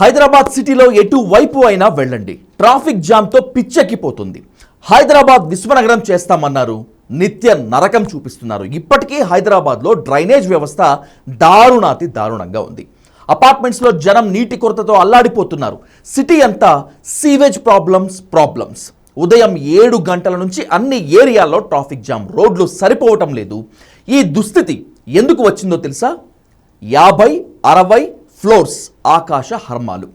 హైదరాబాద్ సిటీలో ఎటువైపు అయినా వెళ్ళండి. ట్రాఫిక్ జామ్తో పిచ్చెక్కిపోతుంది. హైదరాబాద్ విశ్వనగరం చేస్తామన్నారు. నిత్య నరకం చూపిస్తున్నారు. ఇప్పటికీ హైదరాబాద్లో డ్రైనేజ్ వ్యవస్థ దారుణాతి దారుణంగా ఉంది. అపార్ట్మెంట్స్లో జనం నీటి కొరతతో అల్లాడిపోతున్నారు. సిటీ అంతా సీవేజ్ ప్రాబ్లమ్స్ ప్రాబ్లమ్స్. ఉదయం ఏడు గంటల నుంచి అన్ని ఏరియాల్లో ట్రాఫిక్ జామ్. రోడ్లు సరిపోవటం లేదు. ఈ దుస్థితి ఎందుకు వచ్చిందో తెలుసా? యాభై అరవై ఫ్లోర్స్. ఆకాశ హర్మాలు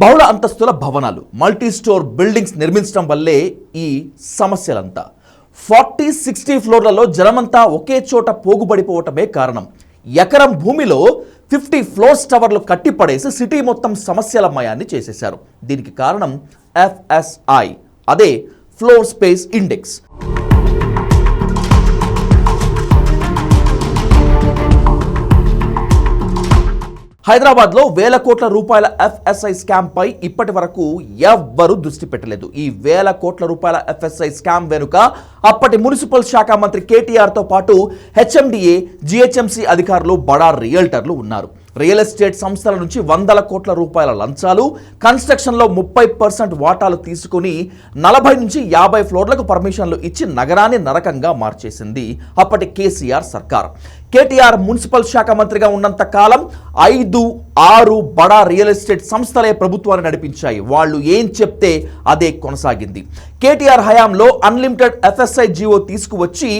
బహుళ అంతస్తుల భవనాలు మల్టీ స్టోర్ బిల్డింగ్స్ నిర్మించడం వల్లే ఈ సమస్యలంతా. ఫార్టీ సిక్స్టీ ఫ్లోర్లలో జనమంతా ఒకే చోట పోగుబడిపోవటమే కారణం. ఎకరం భూమిలో ఫిఫ్టీ ఫ్లోర్స్ టవర్లు కట్టిపడేసి సిటీ మొత్తం సమస్యలమయాన్ని చేసేశారు. దీనికి కారణం ఎఫ్ఎస్ఐ అదే ఫ్లోర్ స్పేస్ ఇండెక్స్. హైదరాబాద్లో వేల కోట్ల రూపాయల ఎఫ్ఎస్ఐ స్కామ్ పై ఇప్పటి వరకు ఎవ్వరూ దృష్టి పెట్టలేదు. ఈ వేల కోట్ల రూపాయల ఎఫ్ఎస్ఐ స్కామ్ వెనుక అప్పటి మున్సిపల్ శాఖ మంత్రి కేటీఆర్తో పాటు హెచ్ఎండిఏ జిహెచ్ఎంసీ అధికారులు బడా రియల్టర్లు ఉన్నారు. రియల్ ఎస్టేట్ సంస్థల నుంచి వందల కోట్ల రూపాయల లంచాలు కన్స్ట్రక్షన్లో ముప్పై పర్సెంట్ వాటాలు తీసుకుని నలభై నుంచి యాభై ఫ్లోర్లకు పర్మిషన్లు ఇచ్చి నగరాన్ని నరకంగా మార్చేసింది అప్పటి కేసీఆర్ సర్కార్. కేటీఆర్ మున్సిపల్ శాఖ మంత్రిగా ఉన్నంత కాలం ఐదు ఆరు బడా రియల్ ఎస్టేట్ సంస్థలే ప్రభుత్వాన్ని నడిపించాయి. వాళ్ళు ఏం చెప్తే అదే కొనసాగింది. కేటీఆర్ హయాంలో అన్లిమిటెడ్ ఎఫ్ఎస్ఐ జీవో తీసుకువచ్చి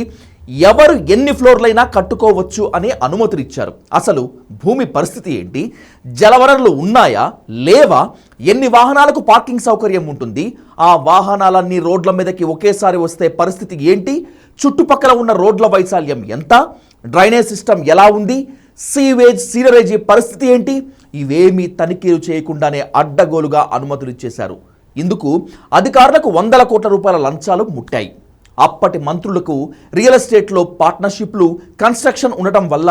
ఎవరు ఎన్ని ఫ్లోర్లైనా కట్టుకోవచ్చు అని అనుమతులు ఇచ్చారు అసలు భూమి పరిస్థితి ఏంటి? జలవనరులు ఉన్నాయా? లేవా? ఎన్ని వాహనాలకు పార్కింగ్ సౌకర్యం ఉంటుంది? ఆ వాహనాలన్నీ రోడ్ల మీదకి ఒకేసారి వస్తే పరిస్థితి ఏంటి? చుట్టుపక్కల ఉన్న రోడ్ల వైశాల్యం ఎంత? డ్రైనేజ్ సిస్టమ్ ఎలా ఉంది? సీవేజ్ సీనరేజీ పరిస్థితి ఏంటి? ఇవేమీ తనిఖీలు చేయకుండానే అడ్డగోలుగా అనుమతులు ఇచ్చేశారు. ఇందుకు అధికారులకు వందల కోట్ల రూపాయల లంచాలు ముట్టాయి. అప్పటి మంత్రులకు రియల్ ఎస్టేట్లో పార్ట్నర్షిప్లు కన్స్ట్రక్షన్ ఉండటం వల్ల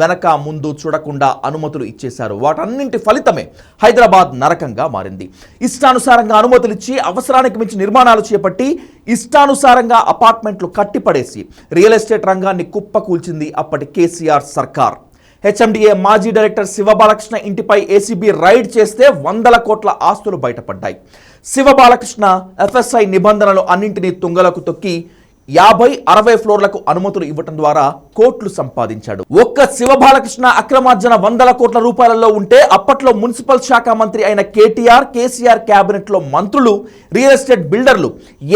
వెనక ముందు చూడకుండా అనుమతులు ఇచ్చేశారు. వాటన్నింటి ఫలితమే హైదరాబాద్ నరకంగా మారింది. ఇష్టానుసారంగా అనుమతులు ఇచ్చి అవసరానికి మించి నిర్మాణాలు చేపట్టి ఇష్టానుసారంగా అపార్ట్మెంట్లు కట్టిపడేసి రియల్ ఎస్టేట్ రంగాన్ని కుప్పకూల్చింది అప్పటి కేసీఆర్ సర్కార్. హెచ్ఎండిఏ మాజీ డైరెక్టర్ శివబాలకృష్ణ ఇంటిపై ఏసీబీ రైడ్ చేస్తే వందల కోట్ల ఆస్తులు బయటపడ్డాయి. శివబాలకృష్ణ ఎఫ్ఎస్ఐ నిబంధనలు అన్నింటినీ తుంగలకు తొక్కి యాభై అరవై ఫ్లోర్లకు అనుమతులు ఇవ్వటం ద్వారా కోట్లు సంపాదించాడు. ఒక్క శివబాలకృష్ణ అక్రమార్జన వందల కోట్ల రూపాయలలో ఉంటే అప్పట్లో మున్సిపల్ శాఖ మంత్రి అయిన కేటీఆర్ కేసీఆర్ కేబినెట్లో మంత్రులు రియల్ ఎస్టేట్ బిల్డర్లు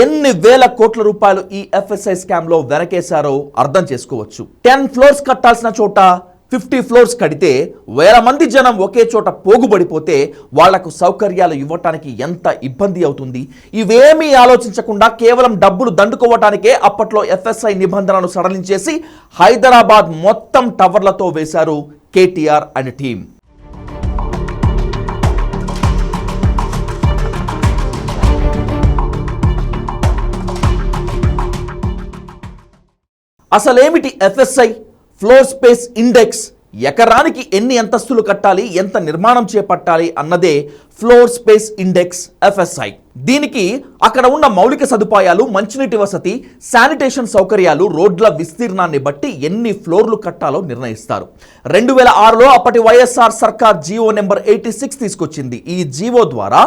ఎన్ని వేల కోట్ల రూపాయలు ఈ ఎఫ్ఎస్ఐ స్కామ్లో వెనకేశారో అర్థం చేసుకోవచ్చు. టెన్ ఫ్లోర్స్ కట్టాల్సిన చోట ఫిఫ్టీ ఫ్లోర్స్ కడితే వేల మంది జనం ఒకే చోట పోగుబడిపోతే వాళ్ళకు సౌకర్యాలు ఇవ్వటానికి ఎంత ఇబ్బంది అవుతుంది? ఇవేమీ ఆలోచించకుండా కేవలం డబ్బులు దండుకోవటానికే అప్పట్లో ఎఫ్ఎస్ఐ నిబంధనలు సడలించేసి హైదరాబాద్ మొత్తం టవర్లతో వేశారు కేటీఆర్ అండ్ టీం అసలేమిటి ఎఫ్ఎస్ఐ? ఫ్లోర్ స్పేస్ ఇండెక్స్ ఎకరానికి ఎన్ని అంతస్తులు కట్టాలి ఎంత నిర్మాణం చేపట్టాలి అన్నదే ఫ్లోర్ స్పేస్ ఇండెక్స్ ఎఫ్ఎస్ఐ దీనికి అక్కడ ఉన్న మౌలిక సదుపాయాలు మంచినీటి వసతి శానిటేషన్ సౌకర్యాలు రోడ్ల విస్తీర్ణాన్ని బట్టి ఎన్ని ఫ్లోర్లు కట్టాలో నిర్ణయిస్తారు. రెండు వేల ఆరులో అప్పటి వైఎస్ఆర్ సర్కార్ జీవో నెంబర్ ఎయిటీ సిక్స్ తీసుకొచ్చింది. ఈ జీవో ద్వారా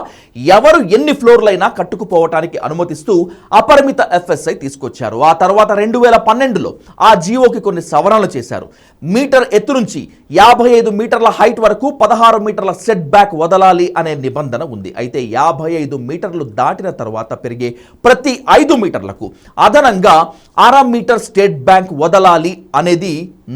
ఎవరు ఎన్ని ఫ్లోర్లైనా కట్టుకుపోవటానికి అనుమతిస్తూ అపరిమిత ఎఫ్ఎస్ఐ తీసుకొచ్చారు. ఆ తర్వాత రెండు వేల పన్నెండులో ఆ జీవోకి కొన్ని సవరణలు చేశారు. మీటర్ ఎత్తు నుంచి యాభై ఐదు మీటర్ల హైట్ వరకు పదహారు మీటర్ల సెట్ బ్యాక్ వదలాలి అనే నిబంధన ఉంది. అయితే యాభై ఐదు మీటర్లు దాటిన తర్వాత పెరిగే ప్రతి ఐదు మీటర్లకు అదనంగా అర మీటర్ స్టేట్ బ్యాంక్ వదలాలి అనేది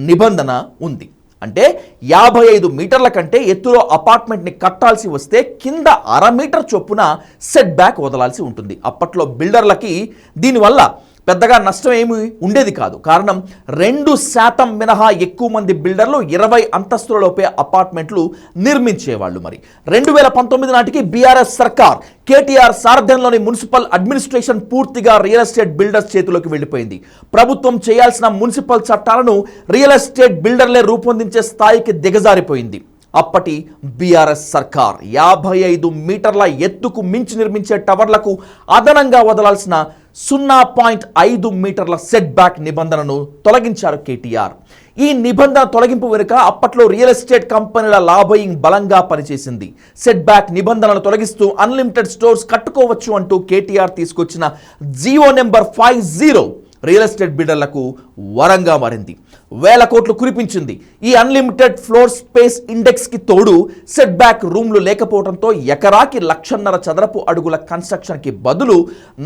నిబంధన ఉంది. అంటే యాభై ఐదు మీటర్ల కంటే ఎత్తులో అపార్ట్మెంట్ని కట్టాల్సి వస్తే కింద అర మీటర్ చొప్పున సెట్ బ్యాక్ వదలాల్సి ఉంటుంది. అప్పట్లో బిల్డర్లకి దీనివల్ల పెద్దగా నష్టం ఏమి ఉండేది కాదు. కారణం రెండు శాతం మినహా ఎక్కువ మంది బిల్డర్లు ఇరవై అంతస్తులలోపే అపార్ట్మెంట్లు నిర్మించేవాళ్ళు మరి. రెండు వేల పంతొమ్మిది నాటికి బీఆర్ఎస్ సర్కార్ కేటీఆర్ సారథ్యంలోని మున్సిపల్ అడ్మినిస్ట్రేషన్ పూర్తిగా రియల్ ఎస్టేట్ బిల్డర్స్ చేతిలోకి వెళ్ళిపోయింది. ప్రభుత్వం చేయాల్సిన మున్సిపల్ చట్టాలను రియల్ ఎస్టేట్ బిల్డర్లే రూపొందించే స్థాయికి దిగజారిపోయింది. అప్పటి బీఆర్ఎస్ సర్కార్ యాభై ఐదు మీటర్ల ఎత్తుకు మించి నిర్మించే టవర్లకు అదనంగా వదలాల్సిన సున్నా పాయింట్ ఐదు మీటర్ల సెట్ బ్యాక్ నిబంధనను తొలగించారు కేటీఆర్. ఈ నిబంధన తొలగింపు వెనుక అప్పట్లో రియల్ ఎస్టేట్ కంపెనీల లాభయింగ్ బలంగా పనిచేసింది. సెట్ బ్యాక్ నిబంధనలు తొలగిస్తూ అన్లిమిటెడ్ స్టోర్స్ కట్టుకోవచ్చు అంటూ కేటీఆర్ తీసుకొచ్చిన GO number five zero real estate బిల్డర్లకు వరంగా మారింది. వేల కోట్లు కురిపించింది. ఈ అన్లిమిటెడ్ ఫ్లోర్ స్పేస్ ఇండెక్స్కి తోడు సెట్ బ్యాక్ రూమ్లు లేకపోవడంతో ఎకరాకి లక్షన్నర చదరపు అడుగుల కన్స్ట్రక్షన్కి బదులు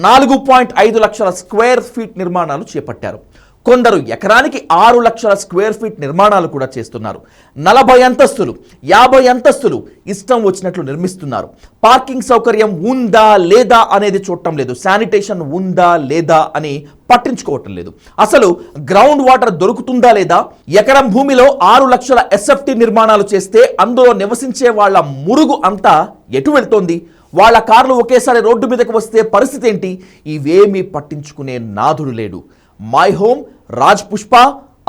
నాలుగు పాయింట్ ఐదు లక్షల స్క్వేర్ ఫీట్ నిర్మాణాలు చేపట్టారు. కొందరు ఎకరానికి ఆరు లక్షల స్క్వేర్ ఫీట్ నిర్మాణాలు కూడా చేస్తున్నారు. నలభై అంతస్తులు యాభై అంతస్తులు ఇష్టం వచ్చినట్లు నిర్మిస్తున్నారు. పార్కింగ్ సౌకర్యం ఉందా లేదా అనేది చూడటం లేదు. శానిటేషన్ ఉందా లేదా అని పట్టించుకోవటం లేదు. అసలు గ్రౌండ్ వాటర్ దొరుకుతుందా లేదా? ఎకరం భూమిలో ఆరు లక్షల ఎస్ఎఫ్టీ నిర్మాణాలు చేస్తే అందులో నివసించే వాళ్ళ మురుగు అంతా ఎటు వెళ్తోంది? వాళ్ళ కార్లు ఒకేసారి రోడ్డు మీదకి వస్తే పరిస్థితి ఏంటి? ఇవేమీ పట్టించుకునే నాథుడు లేడు. My Home Raj Pushpa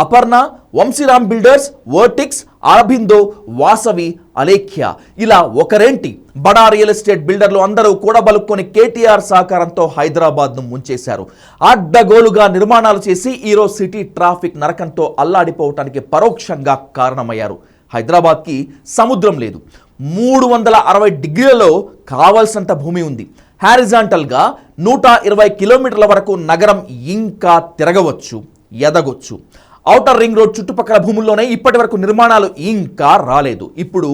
Aparna Vamsiram builders Vertex Aurobindo Vasavi Alekhya ఇలా ఒకరేంటి? బడా రియల్ ఎస్టేట్ బిల్డర్లు అందరూ కూడబలుక్కొని కేటీఆర్ సహకారంతో హైదరాబాద్ను ముంచేశారు. అడ్డగోలుగా నిర్మాణాలు చేసి ఈరోజు సిటీ ట్రాఫిక్ నరకంతో అల్లాడిపోవటానికి పరోక్షంగా కారణమయ్యారు. హైదరాబాద్కి సముద్రం లేదు. మూడు వందల అరవై డిగ్రీలలో కావలసినంత భూమి ఉంది. హారిజాంటల్గా నూట ఇరవై కిలోమీటర్ల వరకు నగరం ఇంకా తిరగవచ్చు ఎదగొచ్చు. ఔటర్ రింగ్ రోడ్ చుట్టుపక్కల భూముల్లోనే ఇప్పటి వరకు నిర్మాణాలు ఇంకా రాలేదు. ఇప్పుడు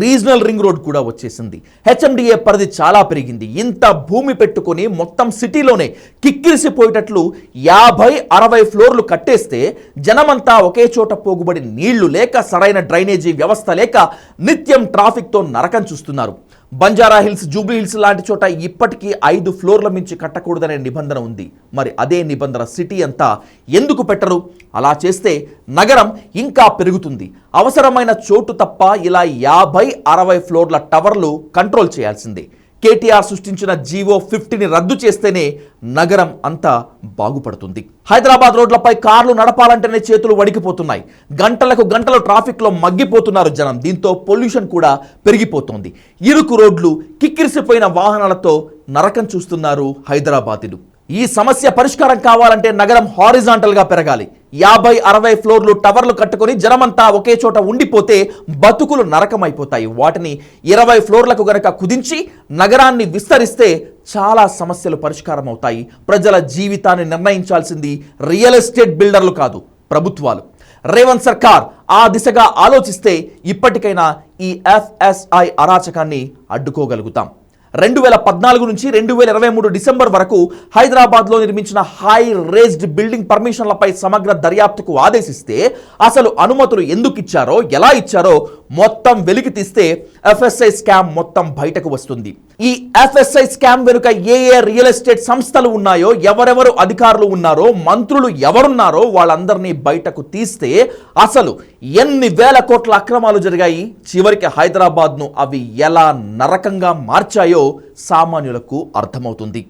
రీజనల్ రింగ్ రోడ్ కూడా వచ్చేసింది. హెచ్ఎండిఏ పరిధి చాలా పెరిగింది. ఇంత భూమి పెట్టుకొని మొత్తం సిటీలోనే కిక్కిరిసిపోయేటట్లు యాభై అరవై ఫ్లోర్లు కట్టేస్తే జనమంతా ఒకే చోట పోగుబడి నీళ్ళు లేక సరైన డ్రైనేజీ వ్యవస్థ లేక నిత్యం ట్రాఫిక్తో నరకం చూస్తున్నారు. బంజారా హిల్స్ జూబ్లీ హిల్స్ లాంటి చోట ఇప్పటికీ ఐదు ఫ్లోర్ల మించి కట్టకూడదనే నిబంధన ఉంది. మరి అదే నిబంధన సిటీ అంతా ఎందుకు పెట్టరు? అలా చేస్తే నగరం ఇంకా పెరుగుతుంది. అవసరమైన చోటు తప్ప ఇలా యాభై అరవై ఫ్లోర్ల టవర్లు కంట్రోల్ చేయాల్సిందే. కేటీఆర్ సృష్టించిన జీవో ఫిఫ్టీని రద్దు చేస్తేనే నగరం అంతా బాగుపడుతుంది. హైదరాబాద్ రోడ్లపై కార్లు నడపాలంటేనే చేతులు వడికిపోతున్నాయి. గంటలకు గంటలు ట్రాఫిక్లో మగ్గిపోతున్నారు జనం. దీంతో పొల్యూషన్ కూడా పెరిగిపోతోంది. ఇరుకు రోడ్లు కిక్కిరిసిపోయిన వాహనాలతో నరకం చూస్తున్నారు హైదరాబాదీలు. ఈ సమస్య పరిష్కారం కావాలంటే నగరం హారిజాంటల్గా పెరగాలి. యాభై అరవై ఫ్లోర్లు టవర్లు కట్టుకొని జనమంతా ఒకే చోట ఉండిపోతే బతుకులు నరకమైపోతాయి. వాటిని ఇరవై ఫ్లోర్లకు గనక కుదించి నగరాన్ని విస్తరిస్తే చాలా సమస్యలు పరిష్కారం అవుతాయి ప్రజల జీవితాన్ని నిర్ణయించాల్సింది రియల్ ఎస్టేట్ బిల్డర్లు కాదు ప్రభుత్వాలు. రేవంత్ సర్కార్ ఆ దిశగా ఆలోచిస్తే ఇప్పటికైనా ఈ ఎఫ్ఎస్ఐ అరాచకాన్ని అడ్డుకోగలుగుతాం. రెండు వేల పద్నాలుగు నుంచి రెండు వేల ఇరవై మూడు డిసెంబర్ వరకు హైదరాబాద్లో నిర్మించిన హై రేజ్డ్ బిల్డింగ్ పర్మిషన్లపై సమగ్ర దర్యాప్తుకు ఆదేశిస్తే అసలు అనుమతులు ఎందుకు ఇచ్చారో ఎలా ఇచ్చారో మొత్తం వెలికి తీస్తే ఎఫ్ఎస్ఐ స్కామ్ మొత్తం బయటకు వస్తుంది. ఈ ఎఫ్ఎస్ఐ స్కామ్ వెనుక ఏ ఏ రియల్ ఎస్టేట్ సంస్థలు ఉన్నాయో ఎవరెవరు అధికారులు ఉన్నారో మంత్రులు ఎవరున్నారో వాళ్ళందరినీ బయటకు తీస్తే అసలు ఎన్ని వేల కోట్ల అక్రమాలు జరిగాయి చివరికి హైదరాబాద్ను అవి ఎలా నరకంగా మార్చాయో సామాన్యులకు అర్థమవుతుంది.